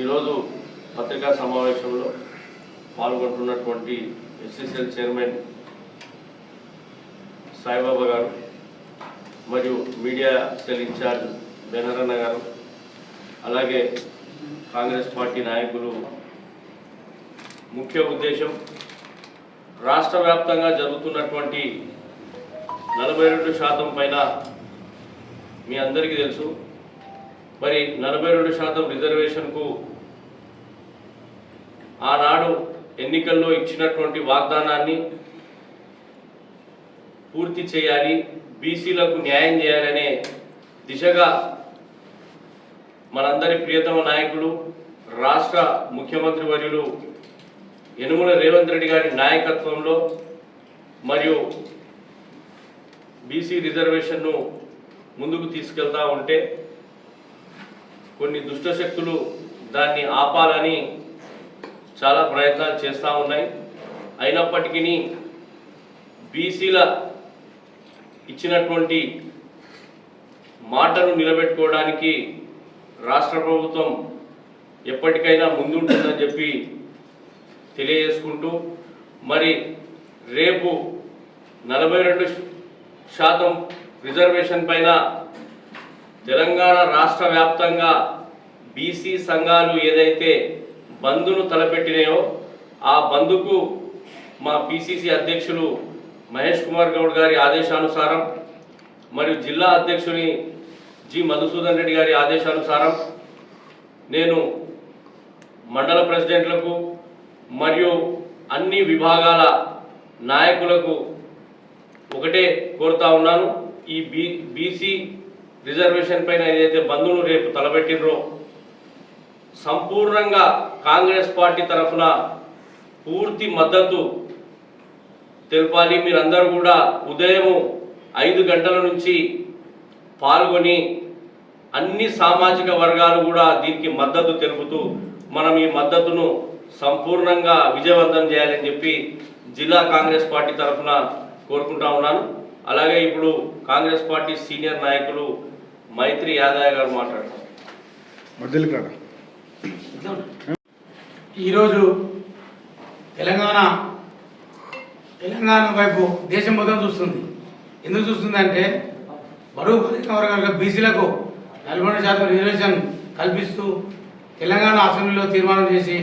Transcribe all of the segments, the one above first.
ఈరోజు పత్రికా సమావేశంలో పాల్గొంటున్నటువంటి ఎస్సీసీఎల్ చైర్మన్ సాయిబాబా గారు మరియు మీడియా సెల్ ఇన్ఛార్జ్ బెనరన్న గారు అలాగే కాంగ్రెస్ పార్టీ నాయకులు. ముఖ్య ఉద్దేశం రాష్ట్ర వ్యాప్తంగా జరుగుతున్నటువంటి నలభై రెండు శాతం పైన మీ అందరికీ తెలుసు మరి నలభై రెండు శాతం రిజర్వేషన్కు ఆనాడు ఎన్నికల్లో ఇచ్చినటువంటి వాగ్దానాన్ని పూర్తి చేయాలి బీసీలకు న్యాయం చేయాలనే దిశగా మనందరి ప్రియతమ నాయకులు రాష్ట్ర ముఖ్యమంత్రి వర్యులు యనుమల రేవంత్ రెడ్డి గారి నాయకత్వంలో మరియు బీసీ రిజర్వేషన్ను ముందుకు తీసుకెళ్తా ఉంటే కొన్ని దుష్టశక్తులు దాన్ని ఆపాలని చాలా ప్రయత్నాలు చేస్తూ ఉన్నాయి. అయినప్పటికీ బీసీల ఇచ్చినటువంటి మాటను నిలబెట్టుకోవడానికి రాష్ట్ర ప్రభుత్వం ఎప్పటికైనా ముందుంటుందని చెప్పి తెలియజేసుకుంటూ మరి రేపు నలభై రెండు శాతం రిజర్వేషన్ పైన తెలంగాణ రాష్ట్ర వ్యాప్తంగా బీసీ సంఘాలు ఏదైతే బంద్ను తలపెట్టినాయో ఆ బంద్కు మా పిసిసి అధ్యక్షులు మహేష్ కుమార్ గౌడ్ గారి ఆదేశానుసారం మరియు జిల్లా అధ్యక్షుని జి మధుసూదన్ రెడ్డి గారి ఆదేశానుసారం నేను మండల ప్రెసిడెంట్లకు మరియు అన్ని విభాగాల నాయకులకు ఒకటే కోరుతా ఉన్నాను. ఈ బీ బీసీ రిజర్వేషన్ పైన ఏదైతే బంధువులు రేపు తలపెట్టినరో సంపూర్ణంగా కాంగ్రెస్ పార్టీ తరఫున పూర్తి మద్దతు తెలపాలి. మీరందరూ కూడా ఉదయం ఐదు గంటల నుంచి పాల్గొని అన్ని సామాజిక వర్గాలు కూడా దీనికి మద్దతు తెలుపుతూ మనం ఈ మద్దతును సంపూర్ణంగా విజయవంతం చేయాలని చెప్పి జిల్లా కాంగ్రెస్ పార్టీ తరఫున కోరుకుంటా ఉన్నాను. అలాగే ఇప్పుడు కాంగ్రెస్ పార్టీ సీనియర్ నాయకులు మైత్రి యాదయ్య గారు మాట్లాడతారు. ఈరోజు తెలంగాణ తెలంగాణ వైపు దేశం మొత్తం చూస్తుంది. ఎందుకు చూస్తుందంటే బరువు బలిన వర్గాలుగా బీసీలకు నలభై శాతం రిజర్వేషన్ కల్పిస్తూ తెలంగాణ అసెంబ్లీలో తీర్మానం చేసి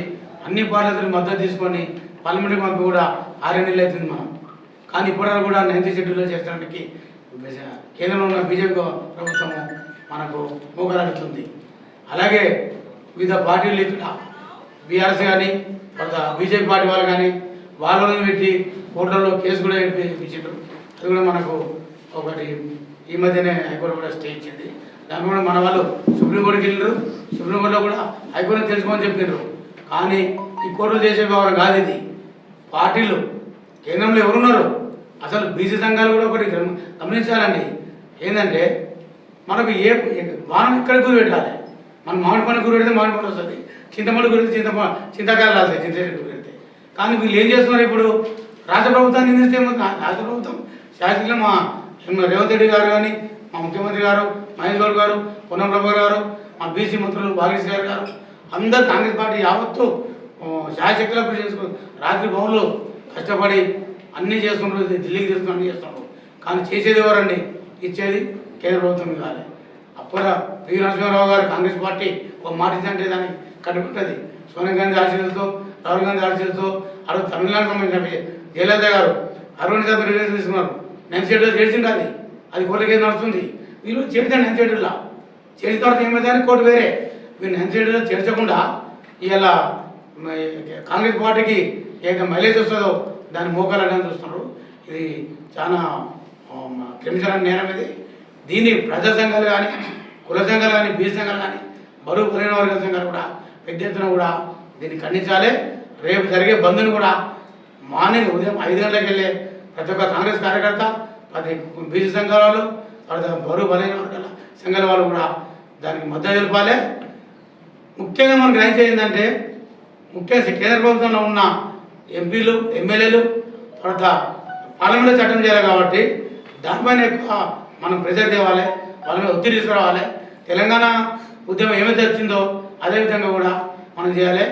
అన్ని పార్టీలకు మద్దతు తీసుకొని పార్లమెంట్కి పంపి కూడా ఆరు నెలలు అవుతుంది మనం. కానీ ఇప్పటివరకు కూడా నైన్తీ షెడ్యూల్లో చేసడానికి కేంద్రంలో ఉన్న బీజేపీ ప్రభుత్వము మనకు మోకలాడుతుంది అలాగే వివిధ పార్టీలు ఇక్కడ బీఆర్ఎస్ కానీ కొంత బీజేపీ పార్టీ వాళ్ళు కానీ వాళ్ళని పెట్టి కోర్టులలో కేసు కూడా ఇచ్చిండ్రు అది కూడా మనకు ఒకటి ఈ మధ్యనే హైకోర్టు కూడా స్టే ఇచ్చింది. దాని కూడా మన వాళ్ళు సుప్రీంకోర్టుకి వెళ్ళారు సుప్రీంకోర్టులో కూడా హైకోర్టు తెలుసుకోమని చెప్పినారు కానీ ఈ కోర్టులు చేసే వ్యవహారం కాదు ఇది. పార్టీలు కేంద్రంలో ఎవరున్నారు? అసలు బీసీ సంఘాలు కూడా ఒకటి గమనించాలండి. ఏంటంటే మనకు ఏ ఏ- ఇక్కడ గురి పెట్టాలి? మనం మామిడి పండు గురి పెడితే మామిడి పండు వస్తుంది. చింతపండు గురి చింత చింతకాయలు రాస్తాయి చింతచెట్టు గురి పెడితే. కానీ వీళ్ళు ఏం చేస్తున్నారు ఇప్పుడు? రాష్ట్ర ప్రభుత్వాన్ని నిందిస్తే రాష్ట్ర ప్రభుత్వం శాసనలో మా రేవంత్ రెడ్డి గారు కానీ మా ముఖ్యమంత్రి గారు మహేష్ గౌడ్ గారు పొన్నం ప్రభు గారు మా బీసీ మంత్రులు భాగేష్ గారు గారు అందరు కాంగ్రెస్ పార్టీ యావత్తు ఆ, కృషి చేసుకుని రాత్రి భవన్లో కష్టపడి అన్నీ చేసుకుంటారు ఢిల్లీకి తీసుకుని అన్నీ చేస్తున్నారు కానీ చేసేది ఎవరండి? ఇచ్చేది కేంద్ర ప్రభుత్వం కాదు. అప్పుడు పి. నరసింహారావు గారు కాంగ్రెస్ పార్టీ ఒక మాట ఇచ్చిందంటే దానికి కట్టుకుంటుంది సోనియా గాంధీ ఆశీస్సులతో రాహుల్ గాంధీ ఆశీస్సులతో అరవై తమిళనాడు సంబంధించిన జయలలిత గారు అరవింద్ గారు రిలీజ్ తీసుకున్నారు. నేను షెడ్యూల్ చేసింది అది. అది కోర్టు కేసు నడుస్తుంది. వీళ్ళు చేరుతాను నేను షెడ్యూల్లో చేసిన తర్వాత ఏమైందని కోర్టు వేరే. వీళ్ళు నేను షెడ్యూల్లో చేర్చకుండా ఇలా కాంగ్రెస్ పార్టీకి ఏదైతే మైలేజ్ వస్తుందో దాన్ని మోకాలని చూస్తున్నారు. ఇది చాలా క్రిమినల్ నేరం ఇది. దీన్ని ప్రజా సంఘాలు కానీ కుల సంఘాలు కానీ బీసీ సంఘాలు కానీ బరువు బలైన వర్గాల సంఘాలు కూడా పెద్ద ఎత్తున కూడా దీన్ని ఖండించాలి. రేపు జరిగే బంద్ను కూడా మార్నింగ్ ఉదయం ఐదు గంటలకు వెళ్ళే ప్రతి ఒక్క కాంగ్రెస్ కార్యకర్త ప్రతి బీసీ సంఘాల వాళ్ళు తర్వాత బరువు బలైన వర్గాల సంఘాల వాళ్ళు కూడా దానికి మద్దతు తెలిపాలి ముఖ్యంగా మనం గ్రహించేది ఏంటంటే ముఖ్యంగా కేంద్ర ప్రభుత్వంలో ఉన్న ఎంపీలు ఎమ్మెల్యేలు తర్వాత పార్లమెంట్లో చట్టం చేయాలి కాబట్టి దానిపైన ఎక్కువ మనం ప్రెజర్ తేవాలి వాళ్ళ మీద ఒత్తిడి తీసుకురావాలి. తెలంగాణ ఉద్యమం ఏమైతే వచ్చిందో అదేవిధంగా కూడా మనం చేయాలి.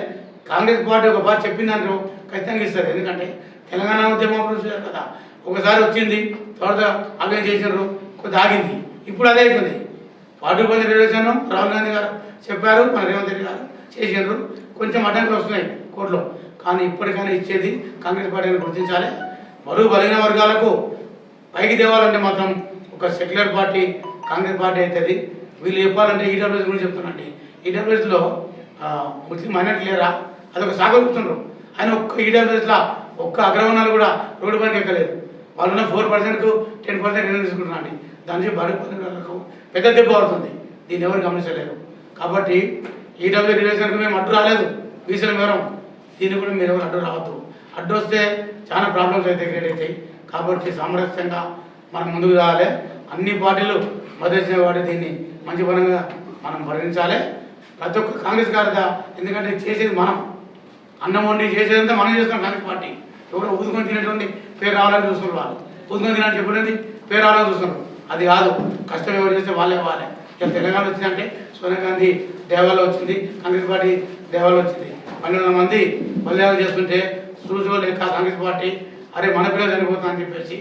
కాంగ్రెస్ పార్టీ ఒక పార్టీ చెప్పిందంటారు ఖచ్చితంగా ఇస్తారు. ఎందుకంటే తెలంగాణ ఉద్యమం అప్పుడు కదా ఒకసారి వచ్చింది తర్వాత అవేం చేసినారు కొద్ది ఆగింది. ఇప్పుడు అదే అయిపోయింది. పార్టీ పొంది రిజర్వేషన్ రాహుల్ గాంధీ గారు చెప్పారు మన రేవంత్ రెడ్డి గారు చేసినారు. కొంచెం అడ్డంకులు వస్తున్నాయి కోర్టులో. కానీ ఇప్పటికైనా ఇచ్చేది కాంగ్రెస్ పార్టీని గుర్తించాలి. మరో బలహీన వర్గాలకు పైకి తేవాలంటే మాత్రం ఒక సెక్యులర్ పార్టీ కాంగ్రెస్ పార్టీ అవుతుంది. వీళ్ళు చెప్పాలంటే ఈడబ్ల్యూఎస్ గురించి చెప్తున్నాండి ఈడబ్ల్యూఎస్లో ముస్లిం మైనార్టీ లేరా? అదొక సాగు ఆయన ఒక్క ఈడబ్ల్యూఎస్లో ఒక్క అగ్రవర్ణాలు కూడా రోడ్డు పైన ఎక్కలేదు. వాళ్ళు ఉన్న ఫోర్ పర్సెంట్కు టెన్ పర్సెంట్ రిజర్వ్ తీసుకుంటున్నాండి దాని నుంచి బడుగు పనులకు పెద్ద దెబ్బ అవుతుంది దీన్ని ఎవరు గమనించలేరు. కాబట్టి ఈడబ్ల్యూ రిలేషన్కి మేము అడ్డు రాలేదు. బీసీల వివరం దీన్ని కూడా మీరు ఎవరు అడ్డు రావద్దు. అడ్డు వస్తే చాలా ప్రాబ్లమ్స్ అయితే క్రియేట్ అవుతాయి. కాబట్టి సామరస్యంగా మనం ముందుకు రావాలి. అన్ని పార్టీలు మద్దతు వాడి దీన్ని మంచి పరంగా మనం పరిగణించాలి. ప్రతి ఒక్క కాంగ్రెస్ కార్యత ఎందుకంటే చేసేది మనం. అన్నం వండి చేసేదంతా మనం చేస్తున్నాం కాంగ్రెస్ పార్టీ. ఎవరో ఊదుకొని తినేటువంటి పేరు రావాలని చూస్తున్నారు వాళ్ళు. ఊదుకొని తినని చెప్పినది పేరు రావాలని చూస్తున్నారు. అది కాదు. కష్టం ఎవరు చేస్తే వాళ్ళే వాళ్ళే ఇక్కడ తెలంగాణ వచ్చిందంటే సోనియా గాంధీ దేవాలో వచ్చింది కాంగ్రెస్ పార్టీ దేవాలో వచ్చింది. పన్నెండు మంది మలయాళం చేస్తుంటే చూసో లేక కాంగ్రెస్ పార్టీ అరే మన పిల్లలు చనిపోతుందని అని చెప్పేసి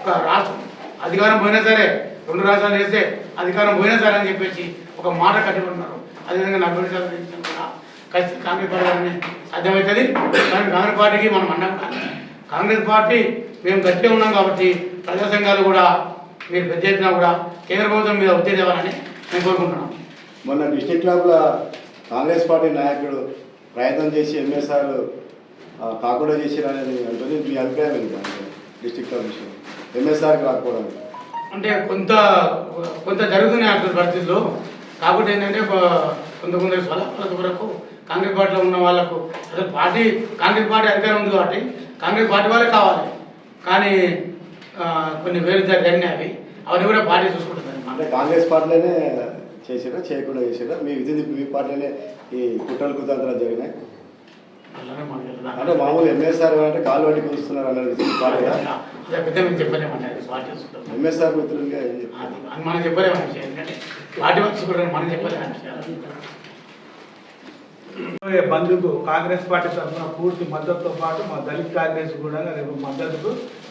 ఒక రాష్ట్రం అధికారం పోయినా సరే రెండు రాష్ట్రాలు వేస్తే అధికారం పోయినా సరే అని చెప్పేసి ఒక మాట కట్టుకుంటున్నారు. అదేవిధంగా నలభై శాతం కూడా ఖచ్చితంగా కాంగ్రెస్ పార్టీ సాధ్యమవుతుంది. కానీ కాంగ్రెస్ పార్టీకి మనం అన్నాం కానీ కాంగ్రెస్ పార్టీ మేము గట్టిగా ఉన్నాం కాబట్టి ప్రజా సంఘాలు కూడా మీరు పెద్ద ఎత్తున కూడా కేంద్ర ప్రభుత్వం మీద ఒత్తిడి ఇవ్వాలని నేను కోరుకుంటున్నాను మొన్న డిస్టిక్ క్లబ్లో కాంగ్రెస్ పార్టీ నాయకుడు ప్రయత్నం చేసి ఎంఎస్ఆర్ కాకుండా చేసిరనేది అంటుంది. మీ అభిప్రాయం ఏంటి డిస్టిక్ క్లబ్ విషయం ఎంఎస్ఆర్కి రాకపోవడం అంటే కొంత కొంత జరుగుతున్నాయి అటువంటి పరిస్థితులు కాబట్టి ఏంటంటే కొంత కొందరు స్వలాభాల వరకు కాంగ్రెస్ పార్టీలో ఉన్న వాళ్ళకు అసలు పార్టీ కాంగ్రెస్ పార్టీ అధికారం ఉంది కాబట్టి కాంగ్రెస్ పార్టీ వాళ్ళే కావాలి. కానీ కొన్ని వేలు జరిగినాయి అవి. అవన్నీ కూడా పార్టీ చూసుకుంటుంది. అంటే కాంగ్రెస్ పార్టీలోనే చేసిరా చేయకుండా చేసిరా మీ విధి మీ పార్టీలోనే ఈ కుట్రలు కుతంత్రాలు జరిగినాయి. అంటే మామూలు ఎంఎస్ఆర్ అంటే కాలు వడ్డీ కూస్తున్నారు అన్నది ఎంఎస్ఆర్ మిత్రులుగా మనం చెప్పలేము పార్టీ మనం చెప్పలేము కాంగ్రెస్ పార్టీ తరఫున పూర్తి మద్దతుతో పాటు మా దళిత్ కాంగ్రెస్ కూడా రేపు మద్దతుకు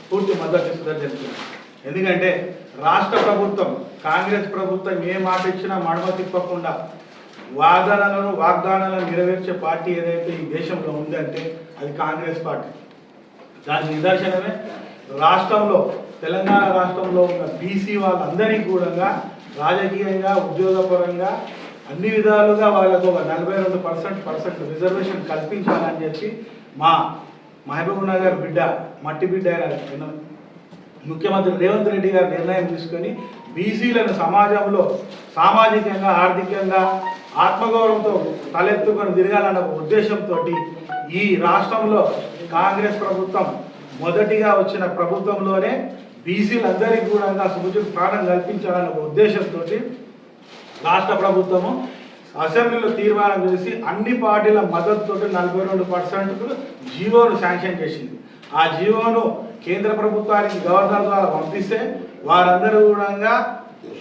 పూర్తి మద్దతు ఇస్తుందని చెప్తున్నాను ఎందుకంటే రాష్ట్ర ప్రభుత్వం కాంగ్రెస్ ప్రభుత్వం ఏ మాట ఇచ్చినా మడమ తిప్పకుండా వాదనలను వాగ్దానాలను నెరవేర్చే పార్టీ ఏదైతే ఈ దేశంలో ఉందంటే అది కాంగ్రెస్ పార్టీ. దాని నిదర్శనమే రాష్ట్రంలో తెలంగాణ రాష్ట్రంలో ఉన్న బీసీ వాళ్ళందరికీ కూడా రాజకీయంగా ఉద్యోగపరంగా అన్ని విధాలుగా వాళ్ళకు ఒక నలభై రెండు పర్సెంట్ పర్సెంట్ రిజర్వేషన్ కల్పించాలని చెప్పి మా మహబూబ్ నగర్ బిడ్డ మట్టి బిడ్డ అయిన ముఖ్యమంత్రి రేవంత్ రెడ్డి గారు నిర్ణయం తీసుకొని బీసీలను సమాజంలో సామాజికంగా ఆర్థికంగా ఆత్మగౌరవంతో తలెత్తుకొని తిరగాలన్న ఒక ఉద్దేశంతో ఈ రాష్ట్రంలో కాంగ్రెస్ ప్రభుత్వం మొదటిగా వచ్చిన ప్రభుత్వంలోనే బీసీలందరికీ కూడా సముచిత స్థానం కల్పించాలన్న ఉద్దేశంతో రాష్ట్ర ప్రభుత్వము అసెంబ్లీలో తీర్మానం చేసి అన్ని పార్టీల మద్దతుతో నలభై రెండు పర్సెంట్కు జీవోను శాంక్షన్ చేసింది. ఆ జీవోను కేంద్ర ప్రభుత్వానికి గవర్నర్ ద్వారా పంపిస్తే వారందరూ కూడా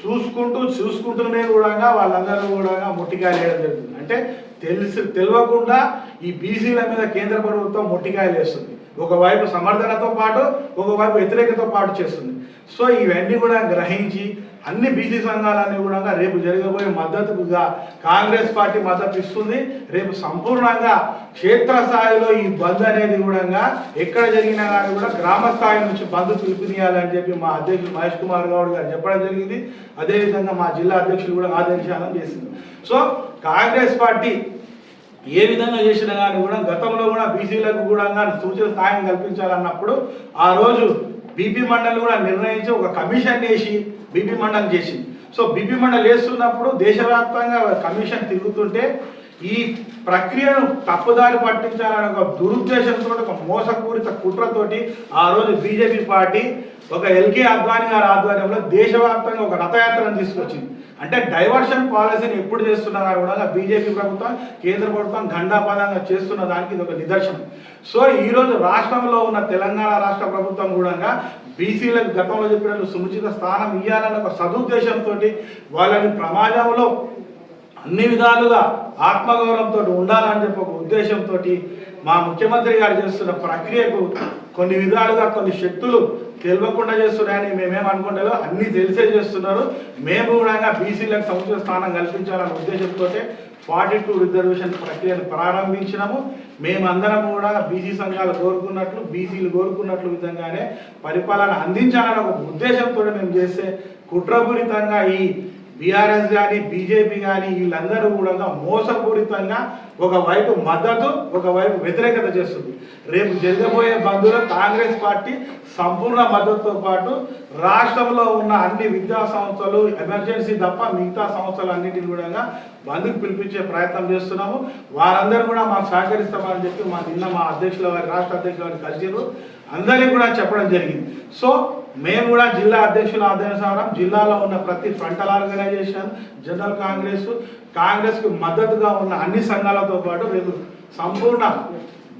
చూసుకుంటూ చూసుకుంటూనే కూడా వాళ్ళందరూ కూడా ముట్టికాయలు వేయడం జరుగుతుంది. అంటే తెలిసి తెలియకుండా ఈ బీసీల మీద కేంద్ర ప్రభుత్వం ముట్టికాయలు వేస్తుంది ఒకవైపు సమర్థనతో పాటు ఒకవైపు వ్యతిరేకతో పాటు చేస్తుంది. సో ఇవన్నీ కూడా గ్రహించి అన్ని బీసీ సంఘాలన్నీ కూడా రేపు జరగబోయే మద్దతుగా కాంగ్రెస్ పార్టీ మద్దతు ఇస్తుంది రేపు సంపూర్ణంగా క్షేత్రస్థాయిలో ఈ బంద్ అనేది కూడా ఎక్కడ జరిగినా కానీ కూడా గ్రామ స్థాయి నుంచి బంద్ పిలుపునియాలని చెప్పి మా అధ్యక్షుడు మహేష్ కుమార్ గౌడ్ గారు చెప్పడం జరిగింది. అదేవిధంగా మా జిల్లా అధ్యక్షులు కూడా ఆదేశాలను చేసింది సో కాంగ్రెస్ పార్టీ ఏ విధంగా చేసినా కానీ కూడా గతంలో కూడా బీసీలకు కూడా సూచన సాయం కల్పించాలన్నప్పుడు ఆ రోజు బీపీ మండలి కూడా నిర్ణయించి ఒక కమిషన్ వేసి బీపీ మండలి చేసింది. సో బీపీ మండలి వేస్తున్నప్పుడు దేశవ్యాప్తంగా కమిషన్ తిరుగుతుంటే ఈ ప్రక్రియను తప్పుదారి పట్టించాలనే ఒక దురుద్దేశంతో ఒక మోసపూరిత కుట్రతోటి ఆ రోజు బీజేపీ పార్టీ ఒక ఎల్కే అద్వానీ గారి ఆధ్వర్యంలో దేశవ్యాప్తంగా ఒక రథయాత్రను తీసుకొచ్చింది. అంటే డైవర్షన్ పాలసీని ఎప్పుడు చేస్తున్నారు కూడా బీజేపీ ప్రభుత్వం కేంద్ర ప్రభుత్వం గండాపదంగా చేస్తున్న దానికి ఇది ఒక నిదర్శనం. సో ఈరోజు రాష్ట్రంలో ఉన్న తెలంగాణ రాష్ట్ర ప్రభుత్వం కూడా బీసీలకు గతంలో చెప్పినట్లు సముచిత స్థానం ఇవ్వాలన్న ఒక సదుద్దేశంతో వాళ్ళని ప్రమాదంలో అన్ని విధాలుగా ఆత్మగౌరవంతో ఉండాలని చెప్పి ఒక ఉద్దేశంతో మా ముఖ్యమంత్రి గారు చేస్తున్న ప్రక్రియకు కొన్ని విధాలుగా కొన్ని శక్తులు తెలియకుండా చేస్తున్నాయని మేమేం అనుకుంటారో అన్నీ తెలిసే చేస్తున్నారు. మేము కూడా బీసీలకు సముచిత స్థానం కల్పించాలనే ఉద్దేశంతో ఫార్టీ టూ రిజర్వేషన్ ప్రక్రియను ప్రారంభించినాము. మేమందరం కూడా బీసీ సంఘాలు కోరుకున్నట్లు బీసీలు కోరుకున్నట్లు విధంగానే పరిపాలన అందించాలనే ఒక ఉద్దేశంతో మేము చేస్తే కుట్రపూరితంగా ఈ బీఆర్ఎస్ కానీ బీజేపీ కానీ వీళ్ళందరూ కూడా మోసపూరితంగా ఒకవైపు మద్దతు ఒకవైపు వ్యతిరేకత చేస్తుంది. రేపు జరగబోయే బంధువులు కాంగ్రెస్ పార్టీ సంపూర్ణ మద్దతుతో పాటు రాష్ట్రంలో ఉన్న అన్ని విద్యా సంస్థలు ఎమర్జెన్సీ తప్ప మిగతా సంస్థలు అన్నిటిని కూడా బంధుకు పిలిపించే ప్రయత్నం చేస్తున్నాము. వారందరూ కూడా మాకు సహకరిస్తామని చెప్పి మా నిన్న మా అధ్యక్షుల వారి రాష్ట్ర అధ్యక్షుల వారిని కలిసిరు అందరికీ కూడా చెప్పడం జరిగింది. సో మేము కూడా జిల్లా అధ్యక్షుల ఆదేశానుసారం జిల్లాలో ఉన్న ప్రతి ఫ్రంటల్ ఆర్గనైజేషన్ జనరల్ కాంగ్రెస్ కాంగ్రెస్కు మద్దతుగా ఉన్న అన్ని సంఘాలతో పాటు రేపు సంపూర్ణ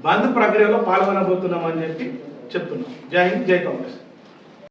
బంద్ ప్రక్రియలో పాల్గొనబోతున్నామని చెప్పి చెప్తున్నాం. జై హింద్ జై కాంగ్రెస్.